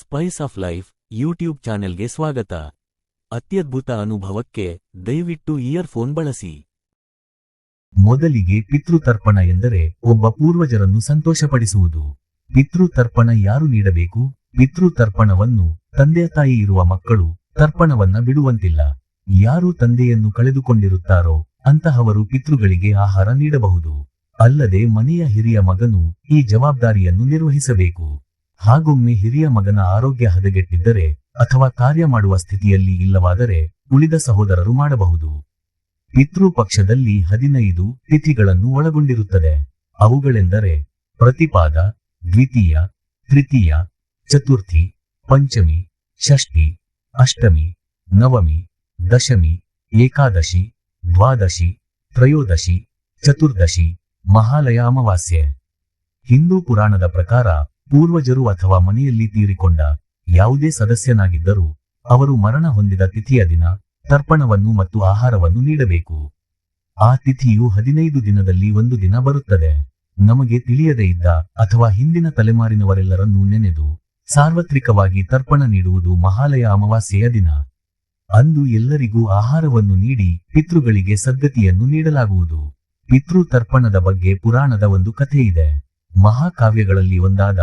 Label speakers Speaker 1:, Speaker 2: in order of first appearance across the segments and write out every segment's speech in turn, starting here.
Speaker 1: Spice of life YouTube ಚಾನೆಲ್ಗೆ ಸ್ವಾಗತ. ಅತ್ಯದ್ಭುತ ಅನುಭವಕ್ಕೆ ದಯವಿಟ್ಟು ಇಯರ್ಫೋನ್ ಬಳಸಿ.
Speaker 2: ಮೊದಲಿಗೆ ಪಿತೃತರ್ಪಣ ಎಂದರೆ ಒಬ್ಬ ಪೂರ್ವಜರನ್ನು ಸಂತೋಷಪಡಿಸುವುದು. ಪಿತೃತರ್ಪಣ ಯಾರು ನೀಡಬೇಕು? ಪಿತೃತರ್ಪಣವನ್ನು ತಂದೆ ತಾಯಿ ಇರುವ ಮಕ್ಕಳು ತರ್ಪಣವನ್ನ ಬಿಡುವಂತಿಲ್ಲ. ಯಾರು ತಂದೆಯನ್ನು ಕಳೆದುಕೊಂಡಿರುತ್ತಾರೋ ಅಂತಹವರು ಪಿತೃಗಳಿಗೆ ಆಹಾರ ನೀಡಬಹುದು. ಅಲ್ಲದೆ ಮನೆಯ ಹಿರಿಯ ಮಗನು ಈ ಜವಾಬ್ದಾರಿಯನ್ನು ನಿರ್ವಹಿಸಬೇಕು. ಹಾಗೊಮ್ಮೆ ಹಿರಿಯ ಮಗನ ಆರೋಗ್ಯ ಹದಗೆಟ್ಟಿದ್ದರೆ ಅಥವಾ ಕಾರ್ಯ ಮಾಡುವ ಸ್ಥಿತಿಯಲ್ಲಿ ಇಲ್ಲವಾದರೆ ಉಳಿದ ಸಹೋದರರು ಮಾಡಬಹುದು. ಪಿತೃಪಕ್ಷದಲ್ಲಿ ಹದಿನೈದು ತಿಥಿಗಳನ್ನು ಒಳಗೊಂಡಿರುತ್ತದೆ. ಅವುಗಳೆಂದರೆ ಪ್ರತಿಪಾದ, ದ್ವಿತೀಯ, ತೃತೀಯ, ಚತುರ್ಥಿ, ಪಂಚಮಿ, ಷಷ್ಠಿ, ಅಷ್ಟಮಿ, ನವಮಿ, ದಶಮಿ, ಏಕಾದಶಿ, ದ್ವಾದಶಿ, ತ್ರಯೋದಶಿ, ಚತುರ್ದಶಿ, ಮಹಾಲಯ ಅಮಾವಾಸ್ಯೆ. ಹಿಂದೂ ಪುರಾಣದ ಪ್ರಕಾರ ಪೂರ್ವಜರು ಅಥವಾ ಮನೆಯಲ್ಲಿ ತೀರಿಕೊಂಡ ಯಾವುದೇ ಸದಸ್ಯನಾಗಿದ್ದರೂ ಅವರು ಮರಣ ಹೊಂದಿದ ತಿಥಿಯ ದಿನ ತರ್ಪಣವನ್ನು ಮತ್ತು ಆಹಾರವನ್ನು ನೀಡಬೇಕು. ಆ ತಿಥಿಯು ಹದಿನೈದು ದಿನದಲ್ಲಿ ಒಂದು ದಿನ ಬರುತ್ತದೆ. ನಮಗೆ ತಿಳಿಯದೇ ಇದ್ದ ಅಥವಾ ಹಿಂದಿನ ತಲೆಮಾರಿನವರೆಲ್ಲರನ್ನೂ ನೆನೆದು ಸಾರ್ವತ್ರಿಕವಾಗಿ ತರ್ಪಣ ನೀಡುವುದು ಮಹಾಲಯ ಅಮಾವಾಸ್ಯೆಯ ದಿನ. ಅಂದು ಎಲ್ಲರಿಗೂ ಆಹಾರವನ್ನು ನೀಡಿ ಪಿತೃಗಳಿಗೆ ಸದ್ಗತಿಯನ್ನು ನೀಡಲಾಗುವುದು. ಪಿತೃ ತರ್ಪಣದ ಬಗ್ಗೆ ಪುರಾಣದ ಒಂದು ಕಥೆಯಿದೆ. ಮಹಾಕಾವ್ಯಗಳಲ್ಲಿ ಒಂದಾದ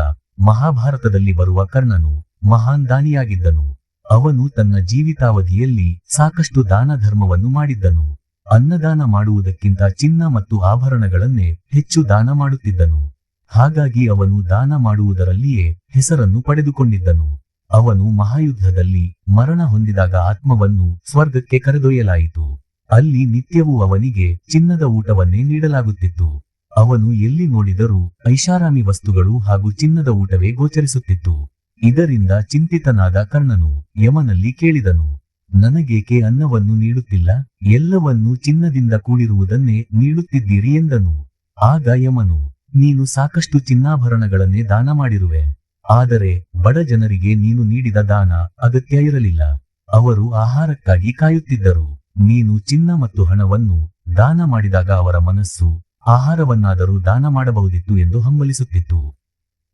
Speaker 2: ಮಹಾಭಾರತದಲ್ಲಿ ಬರುವ ಕರ್ಣನು ಮಹಾನ್ ದಾನಿಯಾಗಿದ್ದನು. ಅವನು ತನ್ನ ಜೀವಿತಾವಧಿಯಲ್ಲಿ ಸಾಕಷ್ಟು ದಾನ ಧರ್ಮವನ್ನು ಮಾಡಿದ್ದನು. ಅನ್ನದಾನ ಮಾಡುವುದಕ್ಕಿಂತ ಚಿನ್ನ ಮತ್ತು ಆಭರಣಗಳನ್ನೇ ಹೆಚ್ಚು ದಾನ ಮಾಡುತ್ತಿದ್ದನು. ಹಾಗಾಗಿ ಅವನು ದಾನ ಮಾಡುವುದರಲ್ಲಿಯೇ ಹೆಸರನ್ನು ಪಡೆದುಕೊಂಡಿದ್ದನು. ಅವನು ಮಹಾಯುದ್ಧದಲ್ಲಿ ಮರಣ ಹೊಂದಿದಾಗ ಆತ್ಮವನ್ನು ಸ್ವರ್ಗಕ್ಕೆ ಕರೆದೊಯ್ಯಲಾಯಿತು. ಅಲ್ಲಿ ನಿತ್ಯವೂ ಅವನಿಗೆ ಚಿನ್ನದ ಊಟವನ್ನೇ ನೀಡಲಾಗುತ್ತಿತ್ತು. ಅವನು ಎಲ್ಲಿ ನೋಡಿದರೂ ಐಷಾರಾಮಿ ವಸ್ತುಗಳು ಹಾಗೂ ಚಿನ್ನದ ಊಟವೇ ಗೋಚರಿಸುತ್ತಿತ್ತು. ಇದರಿಂದ ಚಿಂತಿತನಾದ ಕರ್ಣನು ಯಮನಲ್ಲಿ ಕೇಳಿದನು, ನನಗೇಕೆ ಅನ್ನವನ್ನು ನೀಡುತ್ತಿಲ್ಲ? ಎಲ್ಲವನ್ನೂ ಚಿನ್ನದಿಂದ ಕೂಡಿರುವುದನ್ನೇ ನೀಡುತ್ತಿದ್ದೀರಿ ಎಂದನು. ಆಗ ಯಮನು, ನೀನು ಸಾಕಷ್ಟು ಚಿನ್ನಾಭರಣಗಳನ್ನೇ ದಾನ ಮಾಡಿರುವೆ. ಆದರೆ ಬಡ ಜನರಿಗೆ ನೀನು ನೀಡಿದ ದಾನ ಅಗತ್ಯ ಇರಲಿಲ್ಲ. ಅವರು ಆಹಾರಕ್ಕಾಗಿ ಕಾಯುತ್ತಿದ್ದರು. ನೀನು ಚಿನ್ನ ಮತ್ತು ಹಣವನ್ನು ದಾನ ಮಾಡಿದಾಗ ಅವರ ಮನಸ್ಸು ಆಹಾರವನ್ನಾದರೂ ದಾನ ಮಾಡಬಹುದಿತ್ತು ಎಂದು ಹಂಬಲಿಸುತ್ತಿತ್ತು.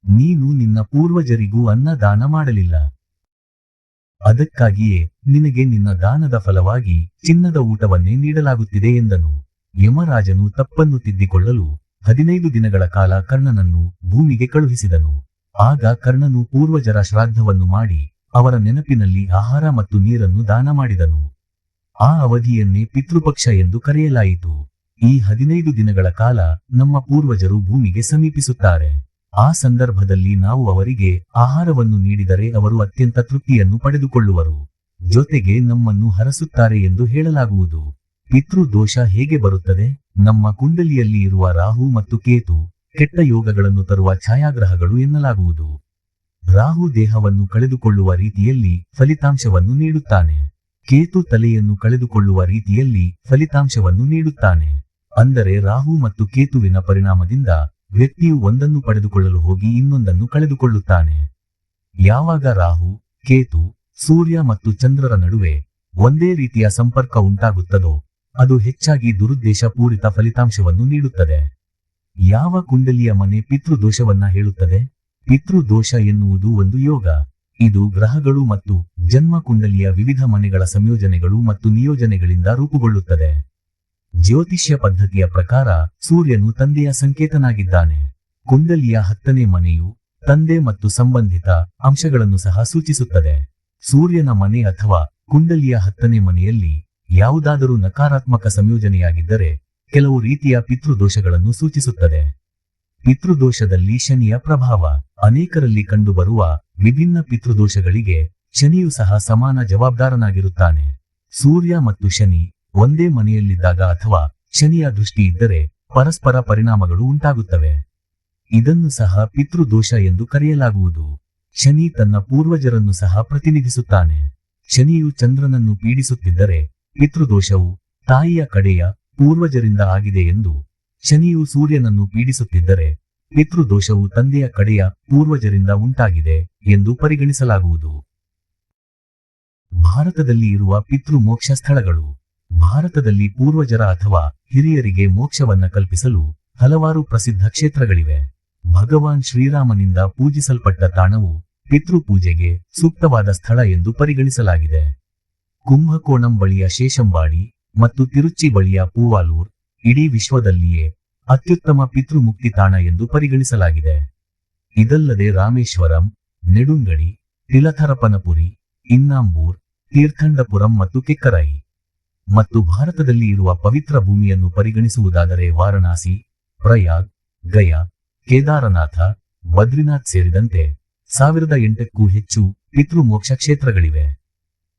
Speaker 2: ನೀನು ನಿನ್ನ ಪೂರ್ವಜರಿಗೂ ಅನ್ನ ದಾನ ಮಾಡಲಿಲ್ಲ. ಅದಕ್ಕಾಗಿಯೇ ನಿನಗೆ ನಿನ್ನ ದಾನದ ಫಲವಾಗಿ ಚಿನ್ನದ ಊಟವನ್ನೇ ನೀಡಲಾಗುತ್ತಿದೆ ಎಂದನು. ಯಮರಾಜನು ತಪ್ಪನ್ನು ತಿದ್ದಿಕೊಳ್ಳಲು ಹದಿನೈದು ದಿನಗಳ ಕಾಲ ಕರ್ಣನನ್ನು ಭೂಮಿಗೆ ಕಳುಹಿಸಿದನು. ಆಗ ಕರ್ಣನು ಪೂರ್ವಜರ ಶ್ರಾದ್ದವನ್ನು ಮಾಡಿ ಅವರ ನೆನಪಿನಲ್ಲಿ ಆಹಾರ ಮತ್ತು ನೀರನ್ನು ದಾನ ಮಾಡಿದನು. ಆ ಅವಧಿಯನ್ನೇ ಪಿತೃಪಕ್ಷ ಎಂದು ಕರೆಯಲಾಯಿತು. ಈ ಹದಿನೈದು ದಿನಗಳ ಕಾಲ ನಮ್ಮ ಪೂರ್ವಜರು ಭೂಮಿಗೆ ಸಮೀಪಿಸುತ್ತಾರೆ. ಆ ಸಂದರ್ಭದಲ್ಲಿ ನಾವು ಅವರಿಗೆ ಆಹಾರವನ್ನು ನೀಡಿದರೆ ಅವರು ಅತ್ಯಂತ ತೃಪ್ತಿಯನ್ನು ಪಡೆದುಕೊಳ್ಳುವರು. ಜೊತೆಗೆ ನಮ್ಮನ್ನು ಹರಸುತ್ತಾರೆ ಎಂದು ಹೇಳಲಾಗುವುದು. ಪಿತೃ ದೋಷ ಹೇಗೆ ಬರುತ್ತದೆ? ನಮ್ಮ ಕುಂಡಲಿಯಲ್ಲಿ ಇರುವ ರಾಹು ಮತ್ತು ಕೇತು ಕೆಟ್ಟ ಯೋಗಗಳನ್ನು ತರುವ ಛಾಯಾಗ್ರಹಗಳು ಎನ್ನಲಾಗುವುದು. ರಾಹು ದೇಹವನ್ನು ಕಳೆದುಕೊಳ್ಳುವ ರೀತಿಯಲ್ಲಿ ಫಲಿತಾಂಶವನ್ನು ನೀಡುತ್ತಾನೆ. ಕೇತು ತಲೆಯನ್ನು ಕಳೆದುಕೊಳ್ಳುವ ರೀತಿಯಲ್ಲಿ ಫಲಿತಾಂಶವನ್ನು ನೀಡುತ್ತಾನೆ. ಅಂದರೆ ರಾಹು ಮತ್ತು ಕೇತುವಿನ ಪರಿಣಾಮದಿಂದ ವ್ಯಕ್ತಿಯು ಒಂದನ್ನು ಪಡೆದುಕೊಳ್ಳಲು ಹೋಗಿ ಇನ್ನೊಂದನ್ನು ಕಳೆದುಕೊಳ್ಳುತ್ತಾನೆ. ಯಾವಾಗ ರಾಹು, ಕೇತು, ಸೂರ್ಯ ಮತ್ತು ಚಂದ್ರರ ನಡುವೆ ಒಂದೇ ರೀತಿಯ ಸಂಪರ್ಕ ಉಂಟಾಗುತ್ತದೋ, ಅದು ಹೆಚ್ಚಾಗಿ ದುರುದ್ದೇಶ ಪೂರಿತ ಫಲಿತಾಂಶವನ್ನು ನೀಡುತ್ತದೆ. ಯಾವ ಕುಂಡಲಿಯ ಮನೆ ಪಿತೃದೋಷವನ್ನ ಹೇಳುತ್ತದೆ? ಪಿತೃದೋಷ ಎನ್ನುವುದು ಒಂದು ಯೋಗ. ಇದು ಗ್ರಹಗಳು ಮತ್ತು ಜನ್ಮ ಕುಂಡಲಿಯ ವಿವಿಧ ಮನೆಗಳ ಸಂಯೋಜನೆಗಳು ಮತ್ತು ನಿಯೋಜನೆಗಳಿಂದ ರೂಪುಗೊಳ್ಳುತ್ತದೆ. ಜ್ಯೋತಿಷ್ಯ ಪದ್ಧತಿಯ ಪ್ರಕಾರ ಸೂರ್ಯನು ತಂದೆಯ ಸಂಕೇತನಾಗಿದ್ದಾನೆ. ಕುಂಡಲಿಯ ಹತ್ತನೇ ಮನೆಯು ತಂದೆ ಮತ್ತು ಸಂಬಂಧಿತ ಅಂಶಗಳನ್ನು ಸಹ ಸೂಚಿಸುತ್ತದೆ. ಸೂರ್ಯನ ಮನೆ ಅಥವಾ ಕುಂಡಲಿಯ ಹತ್ತನೇ ಮನೆಯಲ್ಲಿ ಯಾವುದಾದರೂ ನಕಾರಾತ್ಮಕ ಸಂಯೋಜನೆಯಾಗಿದ್ದರೆ ಕೆಲವು ರೀತಿಯ ಪಿತೃದೋಷಗಳನ್ನು ಸೂಚಿಸುತ್ತದೆ. ಪಿತೃದೋಷದಲ್ಲಿ ಶನಿಯ ಪ್ರಭಾವ. ಅನೇಕರಲ್ಲಿ ಕಂಡುಬರುವ ವಿಭಿನ್ನ ಪಿತೃದೋಷಗಳಿಗೆ ಶನಿಯು ಸಹ ಸಮಾನ ಜವಾಬ್ದಾರನಾಗಿರುತ್ತಾನೆ. ಸೂರ್ಯ ಮತ್ತು ಶನಿ ಒಂದೇ ಮನೆಯಲ್ಲಿದ್ದಾಗ ಅಥವಾ ಶನಿಯ ದೃಷ್ಟಿ ಇದ್ದರೆ ಪರಸ್ಪರ ಪರಿಣಾಮಗಳು ಉಂಟಾಗುತ್ತವೆ. ಇದನ್ನು ಸಹ ಪಿತೃದೋಷ ಎಂದು ಕರೆಯಲಾಗುವುದು. ಶನಿ ತನ್ನ ಪೂರ್ವಜರನ್ನು ಸಹ ಪ್ರತಿನಿಧಿಸುತ್ತಾನೆ. ಶನಿಯು ಚಂದ್ರನನ್ನು ಪೀಡಿಸುತ್ತಿದ್ದರೆ ಪಿತೃದೋಷವು ತಾಯಿಯ ಕಡೆಯ ಪೂರ್ವಜರಿಂದ ಆಗಿದೆ ಎಂದು ಶನಿಯು ಸೂರ್ಯನನ್ನು ಪೀಡಿಸುತ್ತಿದ್ದರೆ ಪಿತೃದೋಷವು ತಂದೆಯ ಕಡೆಯ ಪೂರ್ವಜರಿಂದ ಉಂಟಾಗಿದೆ ಎಂದು ಪರಿಗಣಿಸಲಾಗುವುದು. ಭಾರತದಲ್ಲಿ ಇರುವ ಪಿತೃ ಮೋಕ್ಷ ಸ್ಥಳಗಳು. ಭಾರತದಲ್ಲಿ ಪೂರ್ವಜರ ಅಥವಾ ಹಿರಿಯರಿಗೆ ಮೋಕ್ಷವನ್ನ ಕಲ್ಪಿಸಲು ಹಲವಾರು ಪ್ರಸಿದ್ಧ ಕ್ಷೇತ್ರಗಳಿವೆ. ಭಗವಾನ್ ಶ್ರೀರಾಮನಿಂದ ಪೂಜಿಸಲ್ಪಟ್ಟ ತಾಣವು ಪಿತೃಪೂಜೆಗೆ ಸೂಕ್ತವಾದ ಸ್ಥಳ ಎಂದು ಪರಿಗಣಿಸಲಾಗಿದೆ. ಕುಂಭಕೋಣಂ ಬಳಿಯ ಶೇಷಂಬಾಡಿ ಮತ್ತು ತಿರುಚಿ ಬಳಿಯ ಪೂವಾಲೂರ್ ಇಡೀ ವಿಶ್ವದಲ್ಲಿಯೇ ಅತ್ಯುತ್ತಮ ಪಿತೃಮುಕ್ತಿ ತಾಣ ಎಂದು ಪರಿಗಣಿಸಲಾಗಿದೆ. ಇದಲ್ಲದೆ ರಾಮೇಶ್ವರಂ, ನೆಡುಂಗಡಿ, ತಿಲಥರಪನಪುರಿ, ಇನ್ನಾಂಬೂರ್, ತೀರ್ಥಂಡಪುರಂ ಮತ್ತು ಕೆಕ್ಕರೈ ಮತ್ತು ಭಾರತದಲ್ಲಿ ಇರುವ ಪವಿತ್ರ ಭೂಮಿಯನ್ನು ಪರಿಗಣಿಸುವುದಾದರೆ ವಾರಣಾಸಿ, ಪ್ರಯಾಗ್, ಗಯಾ, ಕೇದಾರನಾಥ, ಬದ್ರಿನಾಥ್ ಸೇರಿದಂತೆ ಸಾವಿರದ ಎಂಟಕ್ಕೂ ಹೆಚ್ಚು ಪಿತೃಮೋಕ್ಷ ಕ್ಷೇತ್ರಗಳಿವೆ.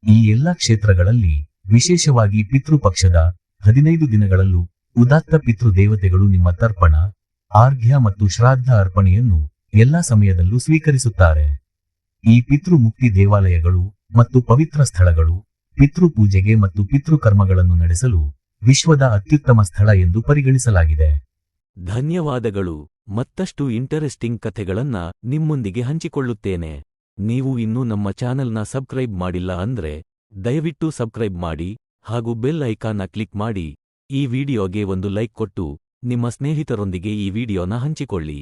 Speaker 2: ಈ ಎಲ್ಲಾ ಕ್ಷೇತ್ರಗಳಲ್ಲಿ ವಿಶೇಷವಾಗಿ ಪಿತೃಪಕ್ಷದ ಹದಿನೈದು ದಿನಗಳಲ್ಲೂ ಉದಾತ್ತ ಪಿತೃ ದೇವತೆಗಳು ನಿಮ್ಮ ತರ್ಪಣ, ಆರ್ಘ್ಯ ಮತ್ತು ಶ್ರಾದ್ದ ಅರ್ಪಣೆಯನ್ನು ಎಲ್ಲಾ ಸಮಯದಲ್ಲೂ ಸ್ವೀಕರಿಸುತ್ತಾರೆ. ಈ ಪಿತೃಮುಕ್ತಿ ದೇವಾಲಯಗಳು ಮತ್ತು ಪವಿತ್ರ ಸ್ಥಳಗಳು ಪಿತೃಪೂಜೆಗೆ ಮತ್ತು ಪಿತೃಕರ್ಮಗಳನ್ನು ನಡೆಸಲು ವಿಶ್ವದ ಅತ್ಯುತ್ತಮ ಸ್ಥಳ ಎಂದು ಪರಿಗಣಿಸಲಾಗಿದೆ.
Speaker 1: ಧನ್ಯವಾದಗಳು. ಮತ್ತಷ್ಟು ಇಂಟರೆಸ್ಟಿಂಗ್ ಕಥೆಗಳನ್ನ ನಿಮ್ಮೊಂದಿಗೆ ಹಂಚಿಕೊಳ್ಳುತ್ತೇನೆ. ನೀವು ಇನ್ನೂ ನಮ್ಮ ಚಾನೆಲ್ನ ಸಬ್ಸ್ಕ್ರೈಬ್ ಮಾಡಿಲ್ಲ ಅಂದ್ರೆ ದಯವಿಟ್ಟು ಸಬ್ಸ್ಕ್ರೈಬ್ ಮಾಡಿ ಹಾಗೂ ಬೆಲ್ ಐಕಾನ್ನ ಕ್ಲಿಕ್ ಮಾಡಿ. ಈ ವಿಡಿಯೋಗೆ ಒಂದು ಲೈಕ್ ಕೊಟ್ಟು ನಿಮ್ಮ ಸ್ನೇಹಿತರೊಂದಿಗೆ ಈ ವಿಡಿಯೋನ ಹಂಚಿಕೊಳ್ಳಿ.